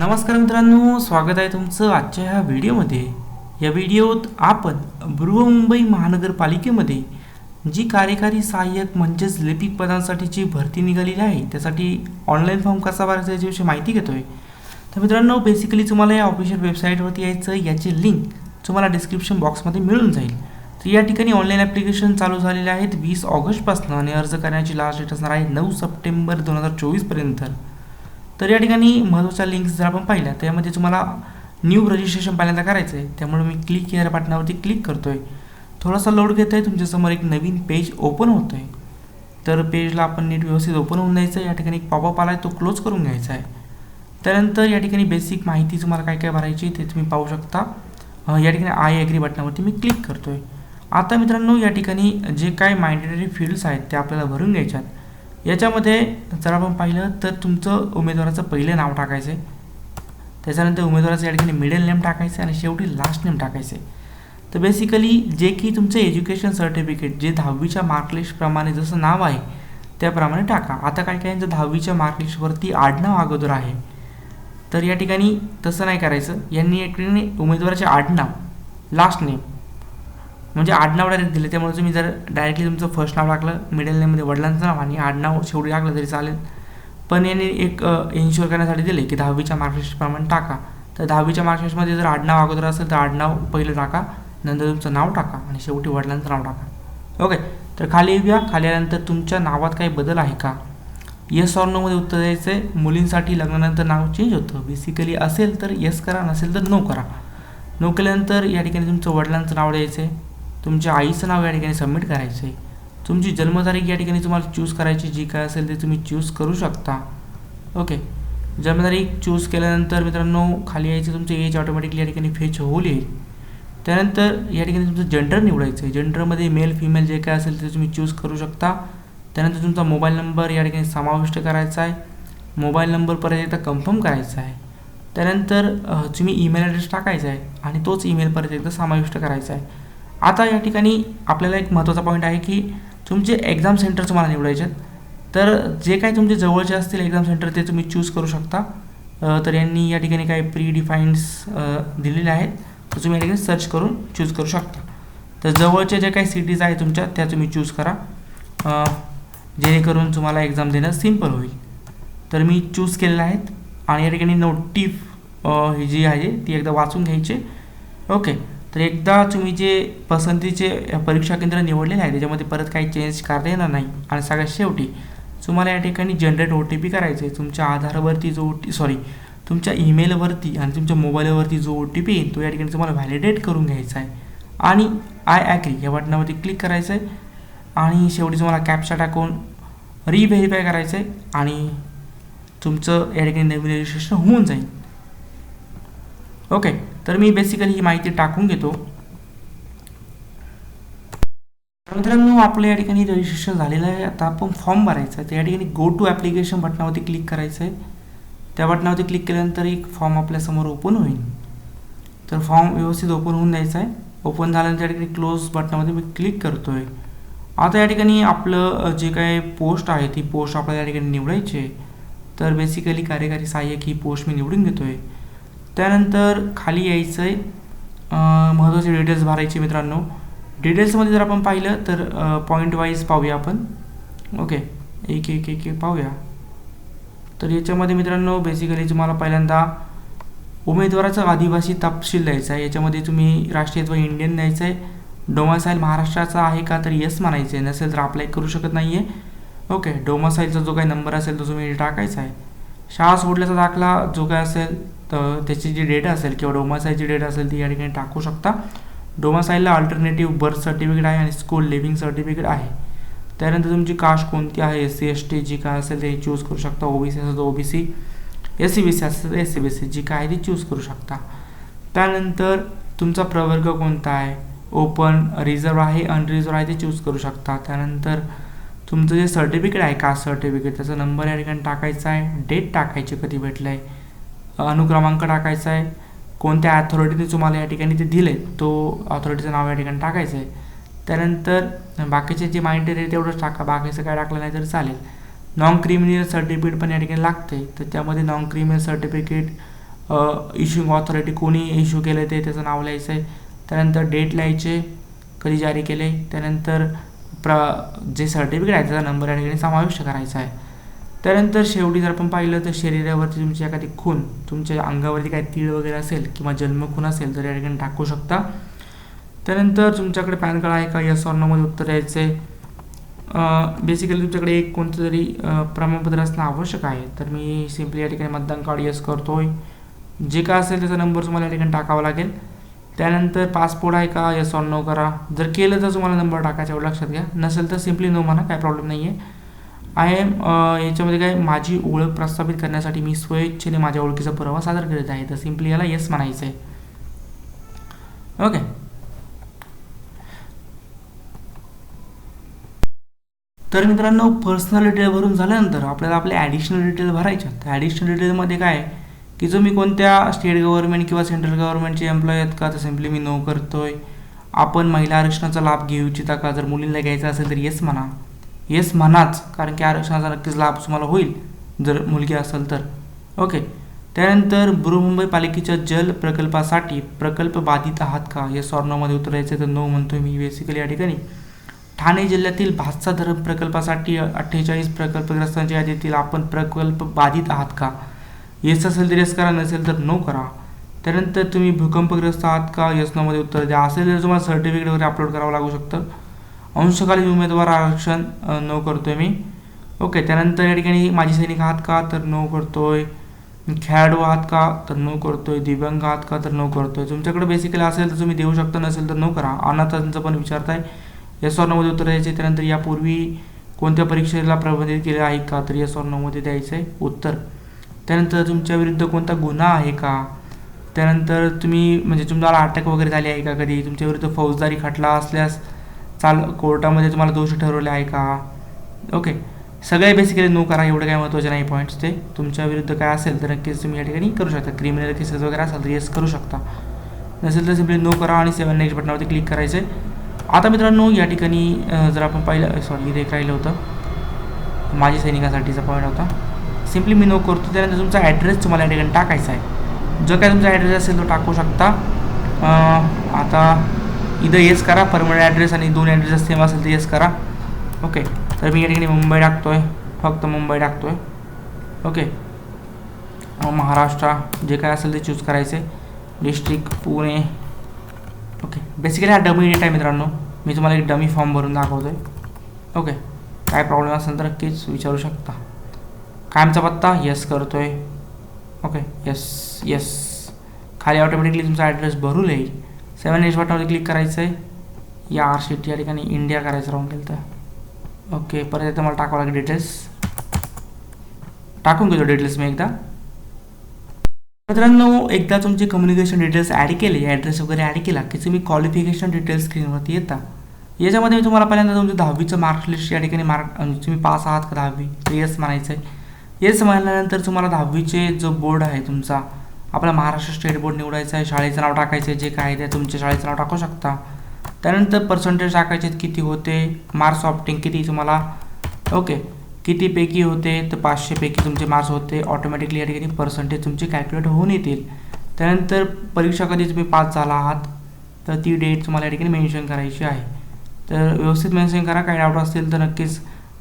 नमस्कार मित्रांनो स्वागत आहे तुमचं आजच्या ह्या व्हिडिओमध्ये. या व्हिडिओत आपण बृहमुंबई महानगरपालिकेमध्ये जी कार्यकारी सहाय्यक म्हणजेच लिपिक पदांसाठीची भरती निघालेली आहे त्यासाठी ऑनलाईन फॉर्म कसा भरायचा याच्याविषयी माहिती घेतो आहे तर मित्रांनो बेसिकली तुम्हाला या ऑफिशियल वेबसाईटवरती यायचं याची लिंक तुम्हाला डिस्क्रिप्शन बॉक्समध्ये मिळून जाईल. तर या ठिकाणी ऑनलाईन ॲप्लिकेशन चालू झालेले आहेत वीस ऑगस्टपासून आणि अर्ज करण्याची लास्ट डेट असणार आहे नऊ सप्टेंबर दोन हजार चोवीसपर्यंत. तर या ठिकाणी महत्त्वाच्या लिंक्स जर आपण पाहिल्या तर यामध्ये तुम्हाला न्यू रजिस्ट्रेशन पहिल्यांदा करायचं आहे. त्यामुळे मी क्लिक या बटनावरती क्लिक करतो आहे थोडासा लोड घेतो आहे तुमच्यासमोर एक नवीन पेज ओपन होतो आहे तर पेजला आपण नीट व्यवस्थित ओपन होऊन द्यायचं आहे. या ठिकाणी एक पॉपअप आला आहे तो क्लोज करून घ्यायचा आहे. त्यानंतर या ठिकाणी बेसिक माहिती तुम्हाला काय काय भरायची ते तुम्ही पाहू शकता. या ठिकाणी आय ॲग्री बटनावरती मी क्लिक करतो आहे आता मित्रांनो या ठिकाणी जे काय मायंडेटरी फील्ड्स आहेत ते आपल्याला भरून घ्यायच्यात याच्यामध्ये जर आपण पाहिलं तर तुमचं उमेदवाराचं पहिलं नाव टाकायचं आहे त्याच्यानंतर उमेदवाराचं या ठिकाणी मिडल नेम टाकायचं आहे आणि शेवटी लास्ट नेम टाकायचं आहे तर बेसिकली जे की तुमचं एज्युकेशन सर्टिफिकेट जे दहावीच्या मार्कलिस्टप्रमाणे जसं नाव आहे त्याप्रमाणे टाका. आता काय काय दहावीच्या मार्कलिस्टवरती आडनाव अगोदर आहे तर या ठिकाणी तसं नाही करायचं. यांनी या ठिकाणी उमेदवाराचे आडनाव लास्ट नेम म्हणजे आडनाव डायरेक्ट दिले त्यामुळे तुम्ही जर डायरेक्टली तुमचं फर्स्ट नाव टाकलं मिडल नेममध्ये वडिलांचं नाव आणि आडनाव शेवटी टाकलं तरी चालेल. पण यांनी एक इन्शुअर करण्यासाठी दिले की दहावीच्या मार्कलिस्टप्रमाणे टाका. तर दहावीच्या मार्कलिस्टमध्ये जर आडनाव अगोदर असेल तर आडनाव पहिलं टाका नंतर तुमचं नाव टाका आणि शेवटी वडिलांचं नाव टाका. ओके? तर खाली येऊया. खाली आल्यानंतर तुमच्या नावात काही बदल आहे का? येस ऑर नोमध्ये उत्तर द्यायचं आहे मुलींसाठी लग्नानंतर नाव चेंज होतं. बेसिकली असेल तर येस करा नसेल तर नो करा. नो केल्यानंतर या ठिकाणी तुमचं वडिलांचं नाव द्यायचं आहे तुमच्या आईचं नाव या ठिकाणी सबमिट करायचं आहे तुमची जन्मतारीख या ठिकाणी तुम्हाला चूज करायची जी काय असेल ते तुम्ही चूज करू शकता. ओके जन्मतारीख चूज केल्यानंतर मित्रांनो खाली यायचं तुमचं एज ऑटोमॅटिकली या ठिकाणी फेच होऊ येईल. त्यानंतर या ठिकाणी तुमचं जेंडर निवडायचं आहे जेंडरमध्ये मेल फिमेल जे काय असेल ते तुम्ही चूज करू शकता. त्यानंतर तुमचा मोबाईल नंबर या ठिकाणी समाविष्ट करायचा आहे. मोबाईल नंबर परत एकदा कन्फर्म करायचा आहे. त्यानंतर तुम्ही ईमेल ॲड्रेस टाकायचा आहे आणि तोच ईमेल परत एकदा समाविष्ट करायचा आहे. आता या ठिकाणी आपल्याला एक महत्त्वाचा पॉईंट आहे की तुमचे एक्झाम सेंटर तुम्हाला निवडायचे आहेत. तर जे काही तुमचे जवळचे असतील एक्झाम सेंटर ते तुम्ही चूज करू शकता. तर यांनी या ठिकाणी काही प्री डिफाईन्स दिलेले आहेत. तर तुम्ही या ठिकाणी सर्च करून चूज करू शकता. तर जवळच्या ज्या काही सिटीज आहेत तुमच्या त्या तुम्ही चूज करा. जेणेकरून तुम्हाला एक्झाम देणं सिंपल होईल. तर मी चूज केलेलं आहेत. आणि या ठिकाणी नोटिफ ही जी आहे ती एकदा वाचून घ्यायची. ओके तर एकदा तुम्ही जे पसंतीचे परीक्षा केंद्र निवडलेले आहे त्याच्यामध्ये परत काही चेंज करता येणार नाही. आणि सगळ्यात शेवटी तुम्हाला या ठिकाणी जनरेट ओ टी पी करायचं आहे तुमच्या आधारवरती जो ओ टी सॉरी तुमच्या ईमेलवरती आणि तुमच्या मोबाईलवरती जो ओ टी पी येईल तो या ठिकाणी तुम्हाला व्हॅलिडेट करून घ्यायचा आहे. आणि आय ॲग्री या बटनावरती क्लिक करायचं आहे आणि शेवटी तुम्हाला कॅप्चा टाकून रिव्हेरीफाय करायचं आहे आणि तुमचं या ठिकाणी नवीन रजिस्ट्रेशन होऊन जाईल. ओके तर मी बेसिकली ही माहिती टाकून घेतो. मित्रांनो आपलं या ठिकाणी रजिस्ट्रेशन झालेलं आहे. आता आपण फॉर्म भरायचा आहे. तर या ठिकाणी गो टू ॲप्लिकेशन बटनावरती क्लिक करायचं आहे. त्या बटनावरती क्लिक केल्यानंतर एक फॉर्म आपल्यासमोर ओपन होईल. तर फॉर्म व्यवस्थित ओपन होऊन द्यायचा आहे. ओपन झाल्यानंतर या ठिकाणी क्लोज बटनामध्ये मी क्लिक करतो आहे आता या ठिकाणी आपलं जे काय पोस्ट आहे ती पोस्ट आपल्याला या ठिकाणी निवडायची आहे. तर बेसिकली कार्यकारी सहाय्यक ही पोस्ट मी निवडून घेतो आहे त्यानंतर खाली यायचं आहे महत्त्वाचे डिटेल्स भरायचे मित्रांनो. डिटेल्समध्ये जर आपण पाहिलं तर पॉईंट वाईज पाहूया आपण. ओके एक एक एक एक पाहूया. तर याच्यामध्ये मित्रांनो बेसिकली तुम्हाला पहिल्यांदा उमेदवाराचा आदिवासी तपशील द्यायचा आहे. याच्यामध्ये तुम्ही राष्ट्रीयत्व इंडियन द्यायचं आहे डोमासाईल महाराष्ट्राचा आहे का तर येस म्हणायचं आहे नसेल तर अप्लाय करू शकत नाही आहे ओके डोमासाईलचा जो काही नंबर असेल तो तुम्ही टाकायचा आहे. शाळा सोडल्याचा दाखला जो काय असेल तर त्याची जी डेट असेल किंवा डोमासाईलची डेट असेल ती या ठिकाणी टाकू शकता. डोमासाईलला अल्टरनेटिव्ह बर्थ सर्टिफिकेट आहे आणि स्कूल लिव्हिंग सर्टिफिकेट आहे. त्यानंतर तुमची कास्ट कोणती आहे? एस सी एस टी जी काय असेल ते चूज करू शकता. ओ बी सी असेल तर O B C S C B C असेल तर एस सी बी सी जी काय आहे ती चूज करू शकता. त्यानंतर तुमचा प्रवर्ग कोणता आहे? ओपन रिझर्व आहे अनरिझर्व आहे ते चूज करू शकता. त्यानंतर तुमचं जे सर्टिफिकेट आहे कास्ट सर्टिफिकेट त्याचा नंबर या ठिकाणी टाकायचा आहे. डेट टाकायची कधी भेटलं आहे अनुक्रमांक टाकायचा आहे. कोणत्या ॲथॉरिटीने तुम्हाला या ठिकाणी ते दिले तो ऑथॉरिटीचं नाव या ठिकाणी टाकायचं आहे. त्यानंतर बाकीचे जे माहिती आहे तेवढंच टाका. बाकीचं काय टाकलं नाही तर चालेल. नॉन क्रिमिनल सर्टिफिकेट पण या ठिकाणी लागते तर त्यामध्ये non criminal certificate issuing authority कोणी इश्यू केलं ते त्याचं नाव लिहायचं आहे. त्यानंतर डेट लिहायचे कधी जारी केले त्यानंतर प्र जे सर्टिफिकेट आहे त्याचा नंबर या ठिकाणी समाविष्ट करायचा आहे. त्यानंतर शेवटी जर आपण पाहिलं तर शरीरावरती तुमची एखादी खून तुमच्या अंगावरती काही तीळ वगैरे असेल किंवा जन्मखून असेल तर या ठिकाणी टाकू शकता. त्यानंतर तुमच्याकडे पॅन कार्ड आहे का? या नोमध्ये उत्तर द्यायचं आहे बेसिकली तुमच्याकडे एक कोणतं तरी प्रमाणपत्र असणं आवश्यक आहे. तर मी सिम्पली या ठिकाणी मतदान कार्ड यस करतोय. जे काय असेल त्याचा नंबर तुम्हाला या ठिकाणी टाकावा लागेल. त्यानंतर पासपोर्ट आहे का? यस ऑर नो करा. जर केलं तर तुम्हाला नंबर टाकायचा एवढं लक्षात घ्या. नसेल तर सिम्पली नो म्हणा काय प्रॉब्लेम नाही आहे आय एम याच्यामध्ये काय माझी ओळख प्रस्थापित करण्यासाठी मी स्वइच्छेने माझ्या ओळखीचा पुरावा सादर करीत आहे. तर सिम्पली याला येस म्हणायचं आहे. ओके तर मित्रांनो पर्सनल डिटेल भरून झाल्यानंतर आपल्याला आपले ॲडिशनल डिटेल भरायच्या तर ॲडिशनल डिटेलमध्ये काय आहे की जो मी कोणत्या स्टेट गव्हर्नमेंट किंवा सेंट्रल गव्हर्नमेंटचे एम्प्लॉय आहेत का तर सिम्पली मी नो करतोय. आपण महिला आरक्षणाचा लाभ घेऊ इच्छिता का? जर मुलींना घ्यायचा असेल तर येस म्हणा. येस म्हणाच कारण की आरक्षणाचा नक्कीच लाभ तुम्हाला होईल जर मुलगी असेल तर. ओके. त्यानंतर बृहमुंबई पालिकेच्या जल प्रकल्पासाठी प्रकल्प बाधित आहात का? या नोमध्ये उतरायचं तर नो म्हणतो मी बेसिकली या ठिकाणी. ठाणे जिल्ह्यातील भातसा धरण प्रकल्पासाठी अठ्ठेचाळीस प्रकल्पग्रस्तांच्या यादीतील आपण प्रकल्प बाधित आहात का? येस असेल तर येस करा नसेल तर नो करा. त्यानंतर तुम्ही भूकंपग्रस्त आहात का? येस नोमध्ये उत्तर द्या. असेल तर तुम्हाला सर्टिफिकेट वगैरे अपलोड करावं लागू शकतं. अंशकालीन उमेदवार आरक्षण अ, नो करतोय मी. ओके त्यानंतर या ठिकाणी माजी सैनिक आहात का? तर नो करतोय. खेळाडू आहात का? तर नो करतोय. दिव्यांग आहात का? तर नो करतोय. तुमच्याकडे बेसिकली असेल तर तुम्ही देऊ शकता नसेल तर नो करा. अनाथांचं पण विचारताय. एस ऑर नोमध्ये उत्तर द्यायचे त्यानंतर यापूर्वी कोणत्या परीक्षेला प्रबंधित केले आहे का? तर एस ऑर नोमध्ये द्यायचं आहे उत्तर. त्यानंतर तुमच्या विरुद्ध कोणता गुन्हा आहे का? त्यानंतर तुम्ही म्हणजे तुम्हाला अटक वगैरे झाली आहे का कधी? तुमच्या विरुद्ध फौजदारी खटला असल्यास चाल कोर्टामध्ये तुम्हाला दोषी ठरवले आहे का? ओके सगळे बेसिकली नो करा एवढं काय महत्त्वाचे नाही पॉईंट्स ते. तुमच्या विरुद्ध काय असेल तर नक्कीच तुम्ही या ठिकाणी करू शकता. क्रिमिनल केसेस वगैरे असेल तर येस करू शकता. नसेल तर सिम्पली नो करा आणि सेवन नेक्स्ट बटनावरती क्लिक करायचं आहे आता मित्रांनो या ठिकाणी जर आपण पाहिलं सॉरी इथे राहिलं होतं. माझी सैनिकासाठीचा पॉईंट होता. सिम्पली मी नो करतो त्यानंतर तुमचा ॲड्रेस तुम्हाला या ठिकाणी टाकायचा आहे. जो काय तुमचा ॲड्रेस असेल तो टाकू शकता. आता इथं येस करा. परमनंट ॲड्रेस आणि दोन ॲड्रेस सेम असेल तर येस करा. ओके तर मी या ठिकाणी मुंबई टाकतो आहे फक्त मुंबई टाकतो आहे ओके महाराष्ट्र जे काय असेल ते चूज करायचे. डिस्ट्रिक्ट पुणे. ओके बेसिकली हा डमी डेटा आहे मित्रांनो. मी तुम्हाला एक डमी फॉर्म भरून दाखवतो आहे ओके काय प्रॉब्लेम असेल तर नक्कीच विचारू शकता. कायमचा पत्ता येस करतो आहे ओके येस येस खाली ऑटोमॅटिकली तुमचा ॲड्रेस भरून येईल सेवन एच बटनवर क्लिक करायचं आहे या आर टी या ठिकाणी इंडिया करायचं राहून गेलं तर. ओके परत इथं मला टाकावं लागेल डिटेल्स टाकून घेतो डिटेल्स मी एकदा. मित्रांनो एकदा तुमचे कम्युनिकेशन डिटेल्स ॲड केले ॲड्रेस वगैरे ॲड केला की तुम्ही क्वालिफिकेशन डिटेल्स स्क्रीनवरती येता. याच्यामध्ये मी तुम्हाला पहिल्यांदा तुमचं दहावीचं मार्कलिस्ट या ठिकाणी मार्क तुम्ही पास आहात का दहावी? तर येस म्हणायचं आहे येस म्हणल्यानंतर तुम्हाला दहावीचे जो बोर्ड आहे तुमचा आपला महाराष्ट्र स्टेट बोर्ड निवडायचा आहे शाळेचं नाव टाकायचं आहे जे काय ते तुमच्या शाळेचं नाव टाकू शकता. त्यानंतर पर्सेंटेज टाकायचे आहेत, किती होते मार्क्स ऑप्टिंग किती तुम्हाला? ओके कितीपैकी होते तर पाचशेपैकी तुमचे मार्क्स होते ऑटोमॅटिकली या ठिकाणी पर्सेंटेज तुमचे कॅल्क्युलेट होऊन येतील. त्यानंतर परीक्षा कधी तुम्ही पास झाला आहात तर ती डेट तुम्हाला या ठिकाणी मेन्शन करायची आहे. तर व्यवस्थित मेन्शन करा काही डाऊट असतील तर नक्कीच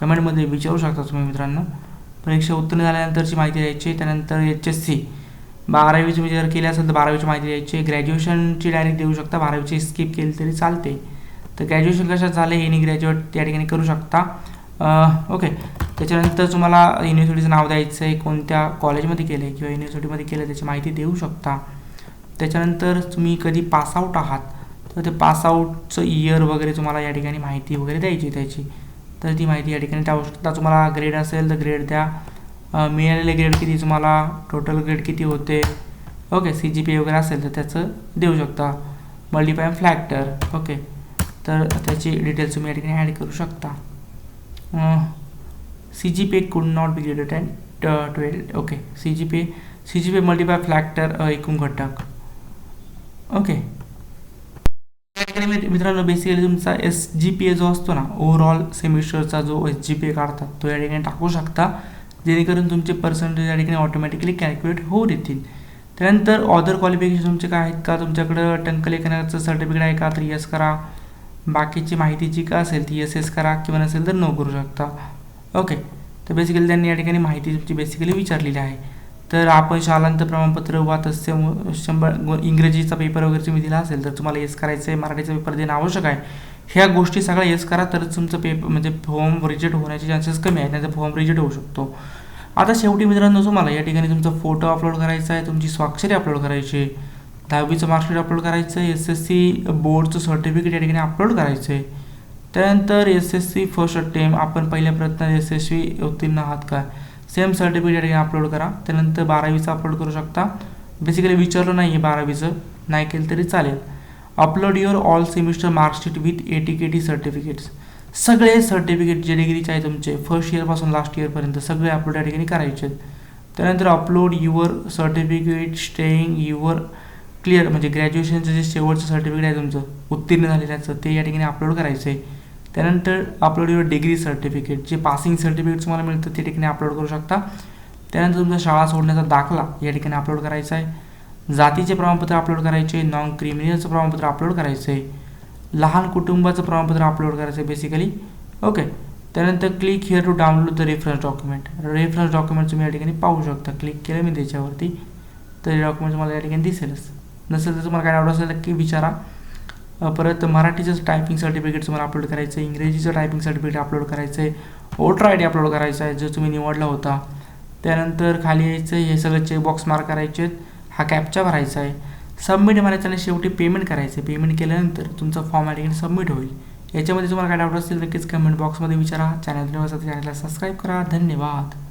कमेंटमध्ये विचारू शकता तुम्ही मित्रांनो. परीक्षा उत्तीर्ण झाल्यानंतरची माहिती द्यायची त्यानंतर एच एस सी बारावीची तुम्ही जर केली असेल तर बारावीची माहिती द्यायची. ग्रॅज्युएशनची डायरेक्ट देऊ शकता. बारावीची स्किप केली तरी चालते. तर ग्रॅज्युएशन कशात झाले एनी ग्रॅज्युएट त्या ठिकाणी करू शकता. ओके त्याच्यानंतर तुम्हाला युनिव्हर्सिटीचं नाव द्यायचं आहे कोणत्या कॉलेजमध्ये केलं आहे किंवा युनिव्हर्सिटीमध्ये केलं त्याची माहिती देऊ शकता. त्याच्यानंतर तुम्ही कधी पासआउट आहात तर ते पासआउटचं इयर वगैरे तुम्हाला या ठिकाणी माहिती वगैरे द्यायची त्याची. तर ती माहिती या ठिकाणी त्या आवश्यकता तुम्हाला ग्रेड असेल तर ग्रेड द्या. मिळालेले ग्रेड किती तुम्हाला टोटल ग्रेड किती होते? ओके सी जी पी वगैरे असेल तर त्याचं देऊ शकता. मल्टिपाय फ्लॅक्टर ओके तर त्याची डिटेल्स तुम्ही या ठिकाणी ॲड करू शकता. C G P could not be greater and twelve okay C G P C G P multiply factor एकूण घटक. ओके मित्रांनो बेसिकली तुमचा एस जी पी ए जो असतो ना ओव्हरऑल सेमिस्टरचा जो एस जी पी ए काढतात तो या ठिकाणी टाकू शकता. जेणेकरून तुमचे पर्सेंटेज या ठिकाणी ऑटोमॅटिकली कॅल्क्युलेट होऊ देतील. त्यानंतर ऑदर क्वालिफिकेशन तुमचे काय आहेत का? तुमच्याकडं टंकलेखनाचं सर्टिफिकेट आहे का? तर यस करा. बाकीची माहिती जी का असेल ती एस एस करा. किंवा नसेल तर नो करू शकता. ओके तर बेसिकली त्यांनी या ठिकाणी माहिती तुमची बेसिकली विचारलेली आहे. तर आपण शालांत प्रमाणपत्र वा तस्य शंभर इंग्रजीचा पेपर वगैरे तुम्ही दिला असेल तर तुम्हाला येस करायचं आहे मराठीचा पेपर देणं आवश्यक आहे. ह्या गोष्टी सगळ्या येस करा तरच तुमचं पेपर म्हणजे फॉर्म रिजेक्ट होण्याचे चान्सेस कमी आहेत नाही तर फॉर्म रिजेक्ट होऊ शकतो. आता शेवटी मित्रांनो तुम्हाला या ठिकाणी तुमचा फोटो अपलोड करायचा आहे तुमची स्वाक्षरी अपलोड करायची आहे. दहावीचं मार्कशीट अपलोड करायचं आहे एस एस सी बोर्डचं सर्टिफिकेट या ठिकाणी अपलोड करायचं आहे त्यानंतर S S C first attempt आपण पहिल्या प्रयत्नात यशस्वी उत्तीर्ण आहात का? सेम सर्टिफिकेट या ठिकाणी अपलोड करा. त्यानंतर बारावीचं अपलोड करू शकता. बेसिकली विचारलं नाही आहे बारावीचं. नाही केलं तरी चालेल. Upload your all semester marksheet with A T K T certificates सगळे सर्टिफिकेट जे डिग्रीचे आहे तुमचे. फर्स्ट इयरपासून लास्ट इयरपर्यंत सगळे अपलोड या ठिकाणी करायचे आहेत. त्यानंतर upload your certificate staying your clear म्हणजे ग्रॅज्युएशनचं जे शेवटचं सर्टिफिकेट आहे तुमचं उत्तीर्ण झालेल्याचं ते या ठिकाणी अपलोड करायचं आहे. त्यानंतर अपलोड युअर डिग्री सर्टिफिकेट जे पासिंग सर्टिफिकेट तुम्हाला मिळतं ते ठिकाणी अपलोड करू शकता. त्यानंतर तुमचा शाळा सोडण्याचा दाखला या ठिकाणी अपलोड करायचा आहे. जातीचे प्रमाणपत्र अपलोड करायचे नॉन क्रिमिनलचं प्रमाणपत्र अपलोड करायचं आहे लहान कुटुंबाचं प्रमाणपत्र अपलोड करायचं आहे बेसिकली ओके त्यानंतर click here to download the reference document reference document तुम्ही या ठिकाणी पाहू शकता. क्लिक केलं मी त्याच्यावरती. तर हे डॉक्युमेंट तुम्हाला या ठिकाणी दिसेलच. नसेल तर तुम्हाला काय डाऊट असेल की विचारा. परत मराठीचं टायपिंग सर्टिफिकेट तुम्हाला अपलोड करायचं आहे. इंग्रजीचं टायपिंग सर्टिफिकेट अपलोड करायचं आहे वोटर आय डी अपलोड करायचा आहे जो तुम्ही निवडला होता. त्यानंतर खाली यायचं हे सगळं चेकबॉक्स मार्क करायचे आहेत हा कॅपचा भरायचा आहे. सबमिट मारायचं आणि शेवटी पेमेंट करायचं आहे. पेमेंट केल्यानंतर तुमचा फॉर्म या ठिकाणी सबमिट होईल. याच्यामध्ये तुम्हाला काय डाऊट असतील नक्कीच कमेंट बॉक्समध्ये विचारा. चॅनल चॅनलला सबस्क्राईब करा. धन्यवाद.